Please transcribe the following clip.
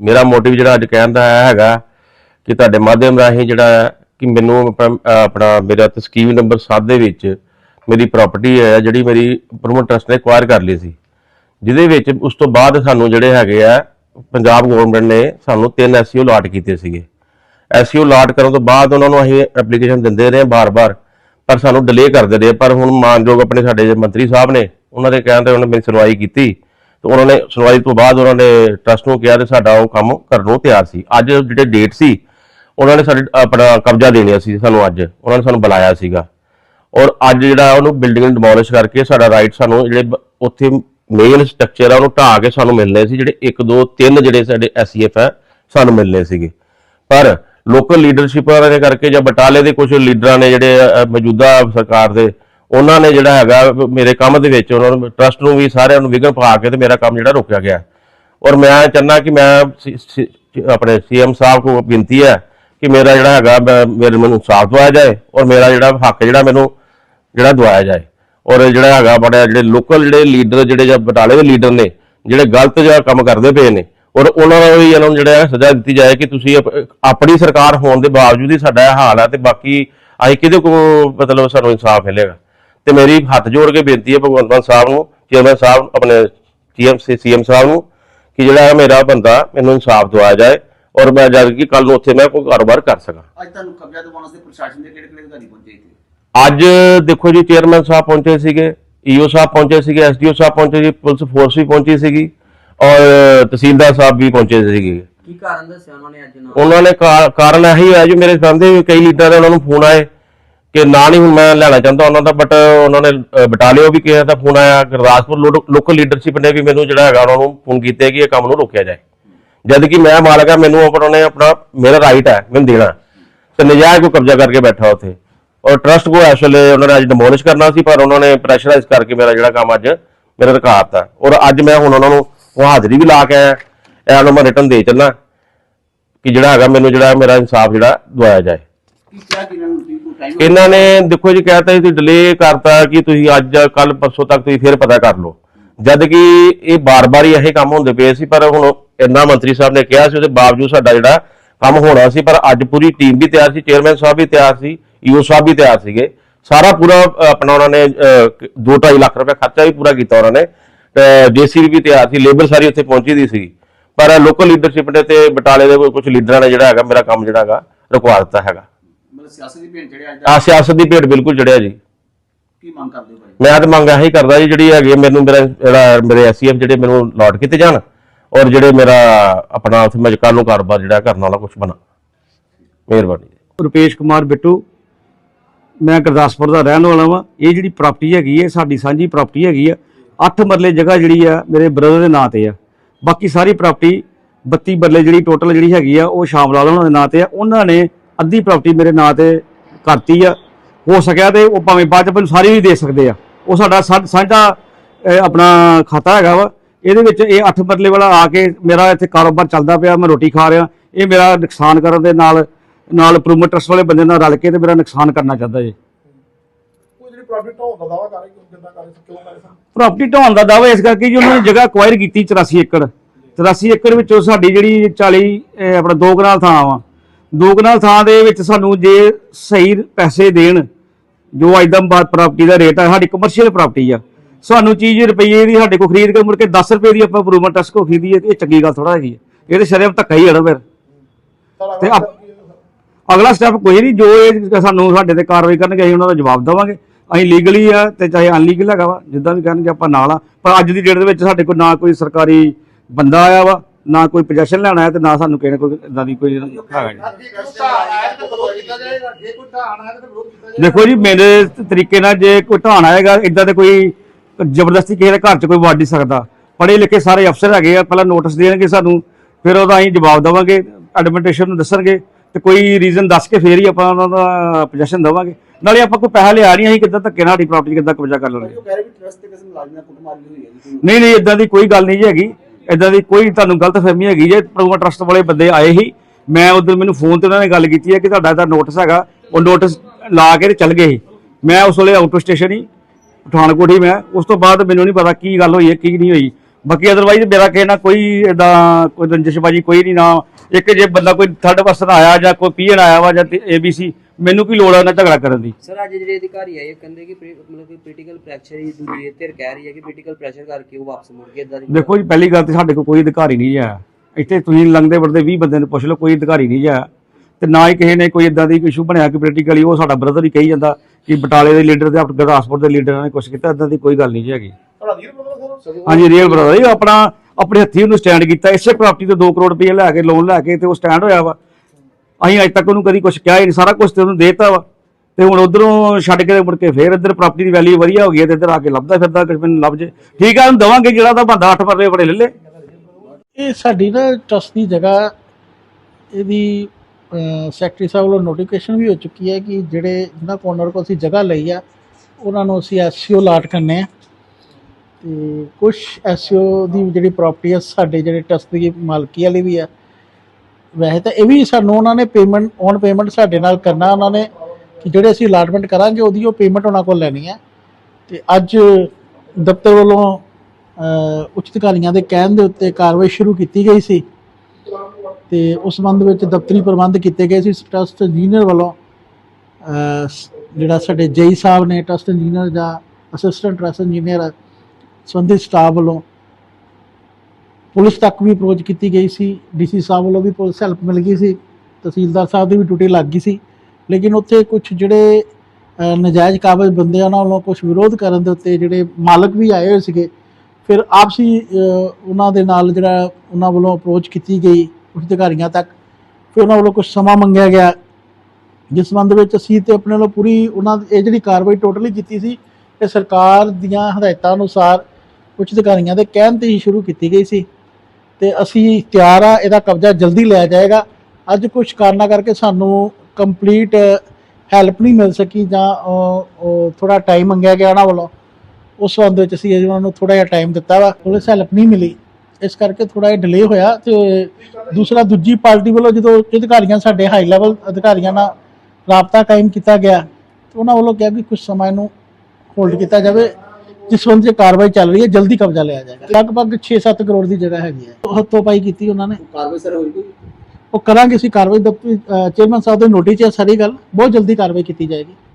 ਮੇਰਾ ਮੋਟਿਵ ਜਿਹੜਾ ਅੱਜ ਕਹਿਣ ਦਾ ਇਹ ਹੈਗਾ ਕਿ ਤੁਹਾਡੇ ਮਾਧਿਅਮ ਰਾਹੀਂ ਜਿਹੜਾ ਕਿ ਮੈਨੂੰ ਆਪਣਾ- ਆਪਣਾ ਮੇਰਾ ਤਸਕੀਮ ਨੰਬਰ 7 ਦੇ ਵਿੱਚ ਮੇਰੀ ਪ੍ਰਾਪਰਟੀ ਹੈ, ਜਿਹੜੀ ਮੇਰੀ ਪ੍ਰਮੋਟ ਟਰਸਟ ਨੇ ਐਕਵਾਇਰ ਕਰ ਲਈ ਸੀ। ਜਿਹਦੇ ਵਿੱਚ ਉਸ ਤੋਂ ਬਾਅਦ ਸਾਨੂੰ ਜਿਹੜੇ ਹੈਗੇ ਆ, ਪੰਜਾਬ ਗਵਰਨਮੈਂਟ ਨੇ ਸਾਨੂੰ ਤਿੰਨ ਐਸਯੂ ਲਾਟ ਕੀਤੇ ਸੀਗੇ। ਐਸਯੂ ਲਾਟ ਕਰਨ ਤੋਂ ਬਾਅਦ ਉਹਨਾਂ ਨੂੰ ਅਸੀਂ ਐਪਲੀਕੇਸ਼ਨ ਦਿੰਦੇ ਰਹੇ ਬਾਰ-ਬਾਰ, ਪਰ ਸਾਨੂੰ ਡਿਲੇ ਕਰਦੇ ਰਹੇ। ਪਰ ਹੁਣ ਮਾਨਯੋਗ ਆਪਣੇ ਸਾਡੇ ਮੰਤਰੀ ਸਾਹਿਬ ਨੇ, ਉਹਨਾਂ ਦੇ ਕਹਿਣ ਤੇ ਉਹਨਾਂ ਮੇਰੀ ਸੁਣਵਾਈ ਕੀਤੀ। ਤੇ ਉਹਨਾਂ ਨੇ ਸੁਣਵਾਈ ਤੋਂ ਬਾਅਦ ਉਹਨਾਂ ਨੇ ਟਰਸਟ ਨੂੰ ਕਿਹਾ ਤੇ ਸਾਡਾ ਉਹ ਕੰਮ ਕਰਨ ਨੂੰ ਤਿਆਰ ਸੀ। ਅੱਜ ਜਿਹੜੇ ਡੇਟ ਸੀ, ਉਹਨਾਂ ਨੇ ਸਾਡੇ, ਆਪਣਾ ਕਬਜ਼ਾ ਦੇਣਿਆ ਸੀ ਸਾਨੂੰ ਅੱਜ। ਉਹਨਾਂ ਨੇ ਸਾਨੂੰ ਬੁਲਾਇਆ ਸੀਗਾ। ਔਰ ਅੱਜ ਜਿਹੜਾ ਉਹਨੂੰ ਬਿਲਡਿੰਗ ਡਿਮੋਲਿਸ਼ ਕਰਕੇ ਸਾਡਾ ਰਾਈਟ ਸਾਨੂੰ ਜਿਹੜੇ ਬ- ਉੱਥੇ ਮੇਨ ਸਟਰਕਚਰ ਆ, ਉਹਨੂੰ ਢਾਹ ਕੇ ਸਾਨੂੰ ਮਿਲਨੇ ਸੀ, ਜਿਹੜੇ 1 2 3 ਜਿਹੜੇ ਸਾਡੇ ਐਸਸੀਐਫ ਹੈ ਸਾਨੂੰ ਮਿਲਨੇ ਸੀਗੇ। ਪਰ ਲੋਕਲ ਲੀਡਰਸ਼ਿਪ ਵਾਲਿਆਂ ਨੇ ਕਰਕੇ ਜਾਂ ਬਟਾਲੇ ਦੇ ਕੁਝ ਲੀਡਰਾਂ ਨੇ ਜਿਹੜੇ ਮੌਜੂਦਾ ਸਰਕਾਰ ਦੇ ਉਹਨਾਂ ਨੇ ਜਿਹੜਾ ਹੈਗਾ, ਮੇਰੇ ਕੰਮ ਦੇ ਵਿੱਚ ਉਹਨਾਂ ਨੂੰ ਟਰਸਟ ਨੂੰ ਵੀ ਸਾਰਿਆਂ ਨੂੰ ਵਿਘਨ ਪਾ ਕੇ ਤੇ ਮੇਰਾ ਕੰਮ ਜਿਹੜਾ ਰੋਕਿਆ ਗਿਆ। ਔਰ ਮੈਂ ਚਾਹੁੰਦਾ ਕਿ ਮੈਂ ਸੀ- ਸੀ- ਆਪਣੇ ਸੀਐਮ ਸਾਹਿਬ ਕੋਲ ਬੇਨਤੀ ਹੈ ਕਿ ਮੇਰਾ ਜਿਹੜਾ ਹੈਗਾ, ਮੈਂ- ਮੇਰੇ ਮੈਨੂੰ ਇਨਸਾਫ ਦਵਾਇਆ ਜਾਏ ਔਰ ਮੇਰਾ ਜਿਹੜਾ ਹੱਕ ਜਿਹੜਾ ਮੈਨੂੰ ਜਿਹੜਾ ਦਵਾਇਆ ਜਾਏ। ਔਰ ਜਿਹੜਾ ਹੈਗਾ, ਬੜਾ ਜਿਹੜੇ ਲੋਕਲ ਜਿਹੜੇ ਲੀਡਰ ਜਿਹੜੇ ਜਾਂ ਬਟਾਲੇ ਦੇ ਲੀਡਰ ਨੇ, ਜਿਹੜੇ ਗਲਤ ਜਿਹੜਾ ਕੰਮ ਕਰਦੇ ਪਏ ਨੇ, ਔਰ ਉਹਨਾਂ ਨੂੰ ਵੀ ਇਹਨਾਂ ਨੂੰ ਜਿਹੜਾ ਸਜ਼ਾ ਦਿੱਤੀ ਜਾਏ ਕਿ ਤੁਸੀਂ ਆਪ- ਆਪਣੀ ਸਰਕਾਰ ਹੋਣ ਦੇ ਬਾਵਜੂਦ ਹੀ ਸਾਡਾ ਇਹ ਹਾਲ ਹੈ ਤੇ ਬਾਕੀ ਅਸੀਂ ਕਿਹਦੇ ਕੋ ਮਤਲਬ ਸਾਨੂੰ ਇਨਸਾਫ ਮਿਲੇਗਾ? ਤੇ ਮੇਰੀ ਹੱਥ ਜੋੜ ਕੇ ਬੇਨਤੀ ਹੈ ਭਗਵੰਤ ਮਾਨ ਸਾਹਿਬ ਨੂੰ ਚੇਅਰਮੈਨ ਸਾਹਿਬ ਆਪਣੇ ਸੀਐਮ ਸੀਐਮ ਸਾਹਿਬ ਨੂੰ ਕਿ ਜਿਹੜਾ ਇਹ ਮੇਰਾ ਬੰਦਾ ਮੈਨੂੰ ਇਨਸਾਫ ਦਵਾਇਆ ਜਾਏ ਔਰ ਮੈਂ ਜਦ ਕਿ ਕੱਲ ਨੂੰ ਉੱਥੇ ਮੈਂ ਕੋਈ ਕਾਰੋਬਾਰ ਕਰ ਸਕਾਂ। ਅੱਜ ਤੁਹਾਨੂੰ ਕਬਜ਼ਾ ਦਿਵਾਉਣ ਵਾਸਤੇ ਪ੍ਰਸ਼ਾਸਨ ਦੇ ਕਿਹੜੇ ਕਿਹੜੇ ਅਧਿਕਾਰੀ ਪਹੁੰਚੇ ਇੱਥੇ? ਅੱਜ ਦੇਖੋ ਜੀ ਚੇਅਰਮੈਨ ਸਾਹਿਬ ਪਹੁੰਚੇ ਸੀਗੇ ਈਓ ਸਾਹਿਬ ਪਹੁੰਚੇ ਸੀਗੇ ਐਸਡੀਓ ਸਾਹਿਬ ਪਹੁੰਚੇ ਜੀ ਪੁਲਿਸ ਫੋਰਸ ਵੀ ਪਹੁੰਚੀ ਸੀਗੀ ਔਰ ਤਹਿਸੀਲਦਾਰ ਸਾਹਿਬ ਵੀ ਪਹੁੰਚੇ ਸੀਗੇ। ਕੀ ਕਾਰਨ ਦੱਸਿਆ ਉਹਨਾਂ ਨੇ ਅੱਜ ਨਾ ਉਹਨਾਂ ਨੇ ਕਾਰਨ ਇਹੀ ਹੈ ਜੀ ਮੇਰੇ ਸਾਹਮਣੇ ਕਈ ਲੀਡਰਾਂ ਦੇ ਉਹਨਾਂ ਨੂੰ ਫੋਨ ਆਏ। ਕਿ ਨਾ ਨਹੀਂ ਹੁਣ ਮੈਂ ਲੈਣਾ ਚਾਹੁੰਦਾ ਉਹਨਾਂ ਦਾ ਬਟ ਉਹਨਾਂ ਨੇ ਅ, ਬਟਾਲਿਓ ਵੀ ਕਿਹਾ ਤਾਂ ਫੋਨ ਆਇਆ ਗੁਰਦਾਸਪੁਰ ਲੋਕਲ ਲੀਡਰਸ਼ਿਪ ਨੇ ਵੀ ਮੈਨੂੰ ਜਿਹੜਾ ਹੈਗਾ ਉਹਨਾਂ ਨੂੰ ਫੋਨ ਕੀਤੇ ਕਿ ਇਹ ਕੰਮ ਨੂੰ ਰੋਕਿਆ ਜਾਏ। ਜਦ ਕਿ ਮੈਂ ਮਾਲਕ ਆ ਮੈਨੂੰ ਉਹਨਾਂ ਨੇ ਆਪਣਾ ਮੇਰਾ ਰਾਈਟ ਹੈ ਮੈਨੂੰ ਦੇਣਾ। ਤੇ ਨਜਾਇਜ਼ ਕੋ ਕਬਜ਼ਾ ਕਰਕੇ ਬੈਠਾ ਉੱਥੇ। ਔਰ ਟਰਸਟ ਕੋ ਇਸ ਵੇਲੇ ਉਹਨਾਂ ਨੇ ਅੱਜ ਡਿਮੋਲਿਸ਼ ਕਰਨਾ ਸੀ ਪਰ ਉਹਨਾਂ ਨੇ ਪ੍ਰੈਸ਼ਰਾਈਜ਼ ਕਰਕੇ ਮੇਰਾ ਜਿਹੜਾ ਕੰਮ ਅੱਜ ਮੇਰਾ ਰਕਾਤਾ। ਔਰ ਅੱਜ ਮੈਂ ਹੁਣ ਉਹਨਾਂ ਨੂੰ ਉਹ ਹਾਜ਼ਰੀ ਵੀ ਲਾ ਕੇ ਆਇਆ ਇਹ ਉਹਨਾਂ ਮੈਂ ਰਿਟਰਨ ਦੇ ਚੱਲਾਂ ਕਿ ਜਿਹੜਾ ਹੈਗਾ ਮੈਨੂੰ ਜਿਹੜਾ ਮੇਰਾ ਇਨਸਾਫ ਜਿਹੜਾ ਦਵਾਇਆ ਜਾਏ। ਕੀ ਕਿਹਾ ਕਿ ਇਹਨਾਂ ਨੇ ਦੇਖੋ ਜੀ ਕਹਿਤਾ ਸੀ ਤੁਸੀਂ ਡਿਲੇ ਕਰਤਾ ਕਿ ਤੁਸੀਂ ਅੱਜ ਕੱਲ ਪਰਸੋਂ ਤੱਕ ਤੁਸੀਂ ਫਿਰ ਪਤਾ ਕਰ ਲਓ। ਜਦ ਕਿ ਇਹ ਬਾਰ-ਬਾਰ ਹੀ ਇਹ ਕੰਮ ਹੁੰਦੇ ਪਏ ਸੀ, ਪਰ ਹੁਣ ਇੰਨਾ ਮੰਤਰੀ ਸਾਹਿਬ ਨੇ ਕਿਹਾ ਸੀ, ਉਹਦੇ ਬਾਵਜੂਦ ਸਾਡਾ ਜਿਹੜਾ ਕੰਮ ਹੋਣਾ ਸੀ, ਪਰ ਅੱਜ ਪੂਰੀ ਟੀਮ ਵੀ ਤਿਆਰ ਸੀ ਚੇਅਰਮੈਨ ਸਾਹਿਬ ਵੀ ਤਿਆਰ ਸੀ ਈਓ ਸਾਹਿਬ ਵੀ ਤਿਆਰ ਸੀਗੇ। ਸਾਰਾ ਪੂਰਾ ਆਪਣਾ ਉਹਨਾਂ ਨੇ 2.5 ਲੱਖ ਰੁਪਏ ਖਰਚਾ ਵੀ ਪੂਰਾ ਕੀਤਾ ਉਹਨਾਂ ਨੇ। ਜੇਸੀਬੀ ਵੀ ਤਿਆਰ ਸੀ ਲੇਬਰ ਸਾਰੀ ਉੱਥੇ ਪਹੁੰਚੀ ਦੀ ਸੀ। ਪਰ ਲੋਕਲ ਲੀਡਰਸ਼ਿਪ ਨੇ ਤੇ ਬਟਾਲੇ ਦੇ ਕੁਝ ਲੀਡਰਾਂ ਨੇ ਜਿਹੜਾ ਹੈਗਾ, ਮੇਰਾ ਕੰਮ ਜਿਹੜਾ ਹੈਗਾ, ਰੁਕਵਾ ਦਿੱਤਾ ਹੈਗਾ। ਮਤਲਬ ਸਿਆਸਤ ਦੀ ਭੇਂਟ ਚੜਿਆ ਅੱਜ ਦਾ? ਆ ਸਿਆਸਤ ਦੀ ਭੇਡ ਬਿਲਕੁਲ ਚੜਿਆ ਜੀ। ਕੀ ਮੰਗ ਕਰਦੇ ਹੋ ਭਾਈ? ਮੈਂ ਤਾਂ ਮੰਗ ਇਹੀ ਕਰਦਾ ਜੀ ਜਿਹੜੀ ਹੈਗੀ ਹੈ ਮੈਨੂੰ ਮੇਰਾ ਜਿਹੜਾ ਮੇਰੇ ਐਸਸੀਐਫ ਜਿਹੜੇ ਮੈਨੂੰ ਲੋਟ ਕੀਤੇ ਜਾਣ ਔਰ ਜਿਹੜੇ ਮੇਰਾ ਆਪਣਾ ਉੱਥੇ ਮੈਂ ਕੱਲ੍ਹ ਨੂੰ ਕਾਰੋਬਾਰ ਜਿਹੜਾ ਕਰਨ ਵਾਲਾ ਕੁਝ ਬਣਾ। ਮਿਹਰਬਾਨੀ। ਰੁਪੇਸ਼ ਕੁਮਾਰ ਬਿੱਟੂ ਮੈਂ ਗੁਰਦਾਸਪੁਰ ਦਾ ਰਹਿਣ ਵਾਲਾ ਵਾਂ। ਇਹ ਜਿਹੜੀ ਪ੍ਰਾਪਰਟੀ ਹੈਗੀ ਹੈ ਸਾਡੀ ਸਾਂਝੀ ਪ੍ਰਾਪਰਟੀ ਹੈਗੀ ਆ। 8 ਮਰਲੇ ਜਗ੍ਹਾ ਜਿਹੜੀ ਆ ਮੇਰੇ ਬ੍ਰਦਰ ਦੇ ਨਾਂ ਤੇ ਆ। ਬਾਕੀ ਸਾਰੀ ਪ੍ਰਾਪਰਟੀ 32 ਮਰਲੇ ਜਿਹੜੀ ਟੋਟਲ ਜਿਹੜੀ ਹੈਗੀ ਆ ਉਹ ਸ਼ਾਮ ਲਾਲ ਉਹਨਾਂ ਦੇ ਨਾਂ ਤੇ ਆ। ਉਹਨਾਂ ਨੇ ਅੱਧੀ ਪ੍ਰਾਪਰਟੀ ਮੇਰੇ ਨਾਂ ਤੇ ਕਰਤੀ ਆ। ਹੋ ਸਕਿਆ ਤੇ ਉਹ ਭਾਵੇਂ ਬਾਅਦ ਚ ਮੈਨੂੰ ਸਾਰੀ ਵੀ ਦੇ ਸਕਦੇ ਆ। ਉਹ ਸਾਡਾ ਸਾਂਝਾ ਆਪਣਾ ਖਾਤਾ ਹੈਗਾ ਵਾ। ਇਹਦੇ ਵਿੱਚ ਇਹ 8 ਮਰਲੇ ਵਾਲਾ ਆ ਕੇ ਮੇਰਾ ਇੱਥੇ ਕਾਰੋਬਾਰ ਚੱਲਦਾ ਪਿਆ ਮੈਂ ਰੋਟੀ ਖਾ ਰਿਹਾ। ਇਹ ਮੇਰਾ ਨੁਕਸਾਨ ਕਰਨ ਦੇ ਨਾਲ ਨਾਲ ਪ੍ਰੋਮੋਟਰ ਟਰਸਟ ਵਾਲੇ ਬੰਦੇ ਨਾਲ ਰਲ ਕੇ ਤੇ ਮੇਰਾ ਨੁਕਸਾਨ ਕਰਨਾ ਚਾਹੁੰਦਾ ਜੀ। ਢਾਉਣ ਦਾ ਦਾਵਾ ਪ੍ਰਾਪਰਟੀ ਢਾਉਣ ਦਾ ਦਾਅਵਾ ਇਸ ਕਰਕੇ ਜੀ ਉਹਨਾਂ ਨੇ ਜਗ੍ਹਾ ਅਕਵਾਇਰ ਕੀਤੀ 84 ਏਕੜ। 84 ਏਕੜ ਵਿੱਚੋਂ ਸਾਡੀ ਜਿਹੜੀ 40 ਅਹ, ਆਪਣਾ ਦੋ ਕਨਾਲ ਥਾਂ ਵਾ। ਦੋ ਕਨਾਲ ਥਾਂ ਦੇ ਵਿੱਚ ਸਾਨੂੰ ਜੇ ਸਹੀ ਪੈਸੇ ਦੇਣ ਜੋ ਅੱਜ ਦਾ ਬਾਤ ਪ੍ਰਾਪਰਟੀ ਦਾ ਰੇਟ ਆ ਸਾਡੀ ਕਮਰਸ਼ੀਅਲ ਪ੍ਰਾਪਰਟੀ ਆ ਸਾਨੂੰ ਚੀਜ਼ ਰੁਪਈਏ ਦੀ ਸਾਡੇ ਕੋਲ ਖਰੀਦ ਕੇ ਮੁੜ ਕੇ 10 ਰੁਪਏ ਦੀ ਆਪਾਂ ਪ੍ਰੂਵਮੈਂਟ ਟੈਸਟ ਕੋ ਖਰੀਦੀਏ ਤੇ ਇਹ ਚੰਗੀ ਗੱਲ ਥੋੜਾ ਹੈਗੀ ਹੈ ਇਹ ਤੇ ਸ਼ਰਮ ਧੱਕਾ ਹੀ ਨਾ ਫਿਰ। ਤੇ ਅਗਲਾ ਸਟੈਪ ਕੋਈ ਨਹੀਂ ਜੋ ਇਹ ਸਾਨੂੰ ਸਾਡੇ ਤੇ ਕਾਰਵਾਈ ਕਰਨਗੇ ਅਸੀਂ ਉਹਨਾਂ ਦਾ ਜਵਾਬ ਦੇਵਾਂਗੇ। ਅਸੀਂ ਲੀਗਲੀ ਆ ਤੇ ਚਾਹੇ ਅਨਲੀਗਲ ਹੈਗਾ ਵਾ ਜਿੱਦਾਂ ਵੀ ਕਰਨਗੇ ਆਪਾਂ ਨਾਲ ਆ ਪਰ ਅੱਜ ਦੀ ਡੇਟ ਦੇ ਵਿੱਚ ਸਾਡੇ ਕੋਲ ਨਾ ਕੋਈ ਸਰਕਾਰੀ ਬੰਦਾ ਆਇਆ ਵਾ ਨਾ ਕੋਈ ਪੋਜੀਸ਼ਨ ਲੈਣ ਆਇਆ ਤੇ ਨਾ ਸਾਨੂੰ ਕਿਸੇ ਨੇ ਕੋਈ ਇਦਾਂ ਦੀ ਕੋਈ ਹੈਗਾ। ਜੀ ਦੇਖੋ ਜੀ ਮੇਰੇ ਤਰੀਕੇ ਨਾਲ ਜੇ ਕੋਈ ਢਾਣ ਆਏਗਾ ਇਦਾਂ ਤੇ ਕੋਈ ਜ਼ਬਰਦਸਤੀ ਕਿਸੇ ਦੇ ਘਰ 'ਚ ਕੋਈ ਵੜ ਨਹੀਂ ਸਕਦਾ। ਪੜ੍ਹੇ ਲਿਖੇ ਸਾਰੇ ਅਫਸਰ ਹੈਗੇ ਆ ਪਹਿਲਾਂ ਨੋਟਿਸ ਦੇਣਗੇ ਸਾਨੂੰ ਫਿਰ ਉਹਦਾ ਅਸੀਂ ਜਵਾਬ ਦੇਵਾਂਗੇ ਐਡਮਿਨਿਸਟ੍ਰੇਸ਼ਨ ਨੂੰ ਦੱਸਣਗੇ ਤੇ ਕੋਈ ਰੀਜ਼ਨ ਦੱਸ ਕੇ ਫੇਰ ਹੀ ਆਪਾਂ ਉਹਨਾਂ ਦਾ ਪੋਜੀਸ਼ਨ ਦੇਵਾਂਗੇ। ਨਾਲੇ ਆਪਾਂ ਕੋਈ ਪੈਸਾ ਲਿਆ ਨਹੀਂ ਅਸੀਂ ਕਿੱਦਾਂ ਧੱਕੇ ਨਾਲ ਸਾਡੀ ਪ੍ਰਾਪਰਟੀ ਕਿੱਦਾਂ ਕਬਜ਼ਾ ਕਰ ਹੈ? ਕੋਈ ਨਹੀਂ ਨਹੀਂ ਇਦਾਂ ਦੀ ਕੋਈ ਗੱਲ ਨਹੀਂ ਹੈਗੀ। ਇਦਾਂ ਦੀ ਕੋਈ ਤੁਹਾਨੂੰ ਗਲਤ ਫਹਿਮੀ ਹੈਗੀ ਜੇ ਪ੍ਰੋਮੋ ਟਰਸਟ ਵਾਲੇ ਬੰਦੇ ਆਏ ਹੀ ਮੈਂ ਉਧਰ ਮੈਨੂੰ ਫੋਨ ਤੇ ਉਹਨਾਂ ਨੇ ਗੱਲ ਕੀਤੀ ਹੈ ਕਿ ਤੁਹਾਡਾ ਇਹਦਾ ਨੋਟਿਸ ਹੈਗਾ, ਉਹ ਨੋਟਿਸ ਲਾ ਕੇ ਤੇ ਚੱਲ ਗਏ ਸੀ। ਮੈਂ ਉਸ ਵੇਲੇ ਆਊਟ ਸਟੇਸ਼ਨ ਹੀ ਪਠਾਨਕੋਟ ਹੀ ਮੈਂ, ਉਸ ਤੋਂ ਬਾਅਦ ਮੈਨੂੰ ਨਹੀਂ ਪਤਾ ਕੀ ਗੱਲ ਹੋਈ ਹੈ, ਕੀ ਨਹੀਂ ਹੋਈ। ਬਾਕੀ ਅਦਰਵਾਈਜ਼ ਮੇਰਾ ਕਿਸੇ ਨਾਲ ਕੋਈ ਇਦਾਂ ਕੋਈ ਰੰਜਿਸ਼ਬਾਜੀ ਕੋਈ ਨਹੀਂ ਨਾ। ਇੱਕ ਜੇ ਬੰਦਾ ਕੋਈ ਥਰਡ ਪਰਸਨ ਆਇਆ ਜਾਂ ਕੋਈ ਪੀਐਨ ਆਇਆ ਵਾ ਜਾਂ ਏਬੀਸੀ ਮੈਨੂੰ ਕੀ ਲੋੜ ਆ ਉਹਨਾਂ ਝਗੜਾ ਕਰਨ ਦੀ? ਸਰ ਅੱਜ ਜਿਹੜੇ ਅਧਿਕਾਰੀ ਆਏ ਕਹਿੰਦੇ ਕਿ ਮਤਲਬ ਕਿ ਪੋਲੀਟੀਕਲ ਪ੍ਰੈਸ਼ਰ ਹੀ ਦੂਜੀ ਧਿਰ ਕਹਿ ਰਹੀ ਹੈ ਕਿ ਪੋਲੀਟੀਕਲ ਪ੍ਰੈਸ਼ਰ ਕਰਕੇ ਉਹ ਵਾਪਸ ਮੁੜ ਗਏ ਇਦਾਂ ਦੀ। ਦੇਖੋ ਜੀ ਪਹਿਲੀ ਗੱਲ ਤੇ ਸਾਡੇ ਕੋਲ ਕੋਈ ਅਧਿਕਾਰੀ ਨਹੀਂ ਆ ਇੱਥੇ ਤੁਸੀਂ ਲੰਘਦੇ ਵੜਦੇ 20 ਬੰਦੇ ਨੂੰ ਪੁੱਛ ਲਓ ਕੋਈ ਅਧਿਕਾਰੀ ਨਹੀਂ ਆ ਤੇ ਨਾ ਹੀ ਕਿਸੇ ਨੇ ਕੋਈ ਇਦਾਂ ਦੀ ਇਸ਼ੂ ਬਣਿਆ ਕਿ ਪੋਲੀਟੀਕਲੀ ਉਹ ਸਾਡਾ ਬ੍ਰਦਰ ਹੀ ਕਹੀ ਜਾਂਦਾ ਕਿ ਬਟਾਲੇ ਦੇ ਲੀਡਰ ਤੇ ਗੁਰਦਾਸਪੁਰ ਦੇ ਲੀਡਰਾਂ ਨੇ ਕੁਝ ਕੀਤਾ ਇਦਾਂ ਦੀ ਕੋਈ ਗੱਲ ਨਹੀਂ ਜੀ ਹੈਗੀ। ਹਾਂਜੀ ਰੀਅਲ ਬਰਾਦਰ ਇਹ ਆਪਣਾ, ਆਪਣੇ ਹੱਥੀ ਉਹਨੂੰ ਸਟੈਂਡ ਕੀਤਾ, ਇਸੇ ਪ੍ਰਾਪਰਟੀ ਤੋਂ 2 ਕਰੋੜ ਰੁਪਏ ਲੈ ਕੇ ਲੋਨ ਲੈ ਕੇ ਤੇ ਉਹ ਸਟੈਂਡ ਹੋਇਆ ਵਾ। ਅਸੀਂ ਅੱਜ ਤੱਕ ਉਹਨੂੰ ਕਦੀ ਕੁਝ ਕਿਹਾ ਹੀ ਨਹੀਂ, ਸਾਰਾ ਕੁਝ ਤੇ ਉਹਨੂੰ ਦੇਤਾ ਵਾ। ਤੇ ਹੁਣ ਉਧਰੋਂ ਛੱਡ ਕੇ ਮੁੜ ਕੇ ਫੇਰ ਇੱਧਰ ਪ੍ਰਾਪਰਟੀ ਦੀ ਵੈਲਿਊ ਵਧੀਆ ਹੋ ਗਈ ਹੈ ਤੇ ਇੱਧਰ ਆ ਕੇ ਲੱਭਦਾ ਫਿਰਦਾ ਕਿ ਮੈਨੂੰ ਲੱਭ ਜੇ। ਠੀਕ ਆ, ਉਹਨੂੰ ਦਵਾਂਗੇ ਜਿਹੜਾ ਤਾਂ ਬੰਦਾ 8 ਪਰਲੇ ਬੜੇ ਲੈ ਲੈ ਇਹ ਸਾਡੀ ਨਾ ਟਰਸਟ ਦੀ ਜਗ੍ਹਾ, ਇਹਦੀ ਸੈਕਟਰੀ ਸਾਹਿਬ ਵੱਲੋਂ ਨੋਟੀਫਿਕੇਸ਼ਨ ਵੀ ਹੋ ਚੁੱਕੀ ਹੈ ਕਿ ਜਿਹੜੇ ਜਿਨ੍ਹਾਂ ਕੋਨਰ ਕੋਲ ਅਸੀਂ ਜਗ੍ਹਾ ਲਈ ਆ, ਉਹਨਾਂ ਨੂੰ ਅਸੀਂ ਐਸਸੀਓ ਲਾਟ ਕਰਨੇ ਆ। ਤੇ ਕੁਝ ਐਸਸੀਓ ਦੀ ਜਿਹੜੀ ਪ੍ਰਾਪਰਟੀ ਆ, ਸਾਡੇ ਜਿਹੜੇ ਟਰਸਟ ਦੀ ਮਾਲਕੀ ਵਾਲੀ ਵੀ ਆ। ਵੈਸੇ ਤਾਂ ਇਹ ਵੀ ਸਾਨੂੰ ਉਹਨਾਂ ਨੇ ਪੇਮੈਂਟ ਔਨ ਪੇਮੈਂਟ ਸਾਡੇ ਨਾਲ ਕਰਨਾ, ਉਹਨਾਂ ਨੇ ਕਿ ਜਿਹੜੇ ਅਸੀਂ ਅਲਾਟਮੈਂਟ ਕਰਾਂਗੇ, ਉਹਦੀ ਉਹ ਪੇਮੈਂਟ ਉਹਨਾਂ ਕੋਲ ਲੈਣੀ ਹੈ ਤੇ ਅੱਜ ਦਫ਼ਤਰ ਵੱਲੋਂ ਉੱਚ ਅਧਿਕਾਰੀਆਂ ਦੇ ਕਹਿਣ ਦੇ ਉੱਤੇ ਕਾਰਵਾਈ ਸ਼ੁਰੂ ਕੀਤੀ ਗਈ ਸੀ। ਤੇ ਉਸ ਸੰਬੰਧ ਵਿੱਚ ਦਫ਼ਤਰੀ ਪ੍ਰਬੰਧ ਕੀਤੇ ਗਏ ਸੀ। ਟਰਸਟ ਇੰਜੀਨੀਅਰ ਵੱਲੋਂ ਜਿਹੜਾ ਸਾਡੇ ਜੇਈ ਸਾਹਿਬ ਨੇ ਟਰਸਟ ਇੰਜੀਨੀਅਰ ਜਾਂ ਅਸਿਸਟੈਂਟ ਟਰਸਟ ਇੰਜੀਨੀਅਰ ਸੰਬੰਧਿਤ ਸਟਾਫ ਵੱਲੋਂ ਪੁਲਿਸ ਤੱਕ ਵੀ ਅਪਰੋਚ ਕੀਤੀ ਗਈ ਸੀ ਡੀਸੀ ਸਾਹਿਬ ਵੱਲੋਂ ਵੀ ਪੁਲਿਸ ਹੈਲਪ ਮਿਲ ਗਈ ਸੀ ਤਹਿਸੀਲਦਾਰ ਸਾਹਿਬ ਦੀ ਵੀ ਡਿਊਟੀ ਲੱਗ ਗਈ ਸੀ। ਲੇਕਿਨ ਉੱਥੇ ਕੁਝ ਜਿਹੜੇ ਅਹ, ਨਜਾਇਜ਼ ਕਾਬਜ਼ ਬੰਦੇ ਉਹਨਾਂ ਵੱਲੋਂ ਕੁਝ ਵਿਰੋਧ ਕਰਨ ਦੇ ਉੱਤੇ ਜਿਹੜੇ ਮਾਲਕ ਵੀ ਆਏ ਹੋਏ ਸੀਗੇ ਫਿਰ ਆਪਸੀ ਉਹਨਾਂ ਦੇ ਨਾਲ ਜਿਹੜਾ ਉਹਨਾਂ ਵੱਲੋਂ ਅਪਰੋਚ ਕੀਤੀ ਗਈ ਉੱਚ ਅਧਿਕਾਰੀਆਂ ਤੱਕ ਫਿਰ ਉਹਨਾਂ ਵੱਲੋਂ ਕੁਝ ਸਮਾਂ ਮੰਗਿਆ ਗਿਆ। ਜਿਸ ਸੰਬੰਧ ਵਿੱਚ ਅਸੀਂ ਤੇ ਆਪਣੇ ਵੱਲੋਂ ਪੂਰੀ ਉਹਨਾਂ ਇਹ ਜਿਹੜੀ ਕਾਰਵਾਈ ਟੋਟਲੀ ਕੀਤੀ ਸੀ ਇਹ ਸਰਕਾਰ ਦੀਆਂ ਹਦਾਇਤਾਂ ਅਨੁਸਾਰ ਉੱਚ ਅਧਿਕਾਰੀਆਂ ਦੇ ਕਹਿਣ ਤੇ ਹੀ ਸ਼ੁਰੂ ਕੀਤੀ ਗਈ ਸੀ। ਤੇ ਅਸੀਂ ਤਿਆਰ ਆ, ਇਹਦਾ ਕਬਜ਼ਾ ਜਲਦੀ ਲਿਆ ਜਾਏਗਾ। ਅੱਜ ਕੁਝ ਕਾਰਨਾਂ ਕਰਕੇ ਸਾਨੂੰ ਕੰਪਲੀਟ ਹੈਲਪ ਨਹੀਂ ਮਿਲ ਸਕੀ ਜਾਂ ਥੋੜਾ ਟਾਈਮ ਮੰਗਿਆ ਗਿਆ ਉਹਨਾਂ ਵੱਲੋਂ। ਉਸ ਸੰਬੰਧ ਵਿੱਚ ਅਸੀਂ ਉਹਨਾਂ ਨੂੰ ਥੋੜਾ ਜਿਹਾ ਟਾਈਮ ਦਿੱਤਾ ਵਾ, ਪੁਲਿਸ ਹੈਲਪ ਨਹੀਂ ਮਿਲੀ। ਇਸ ਕਰਕੇ ਥੋੜਾ ਜਿਹਾ ਡਿਲੇ ਹੋਇਆ ਤੇ ਦੂਸਰਾ ਦੂਜੀ ਪਾਰਟੀ ਵੱਲੋਂ ਜਦੋਂ ਅਧਿਕਾਰੀਆਂ ਸਾਡੇ ਹਾਈ ਲੈਵਲ ਅਧਿਕਾਰੀਆਂ ਨਾਲ ਰਾਬਤਾ ਕਾਇਮ ਕੀਤਾ ਗਿਆ, ਤੇ ਉਹਨਾਂ ਵੱਲੋਂ ਕਿਹਾ ਕਿ ਕੁਝ ਸਮਾਂ ਨੂੰ ਹੋਲਡ ਕੀਤਾ ਜਾਵੇ। ਜਿਸ ਸੰਬੰਧ ਕਾਰਵਾਈ ਚੱਲ ਰਹੀ ਹੈ ਜਲਦੀ ਕਬਜ਼ਾ ਲਿਆ ਜਾਏਗਾ। ਲਗਭਗ 6-7 ਕਰੋੜ ਦੀ ਜਗ੍ਹਾ ਹੈਗੀ ਹੈ। ਹੱਥੋਂ ਪਾਈ ਕੀਤੀ ਉਹਨਾਂ ਨੇ। ਕਾਰਵਾਈ ਸਰ ਹੋਈ ਕੋਈ ਉਹ ਕਰਾਂਗੇ ਅਸੀਂ ਕਾਰਵਾਈ। ਦਫ਼ਤਰੀ ਚੇਅਰਮੈਨ ਸਾਹਿਬ ਦੇ ਨੋਟਿਸ ਹੈ ਸਾਰੀ ਗੱਲ। ਬਹੁਤ ਜਲਦੀ ਕਾਰਵਾਈ ਕੀਤੀ ਜਾਏਗੀ।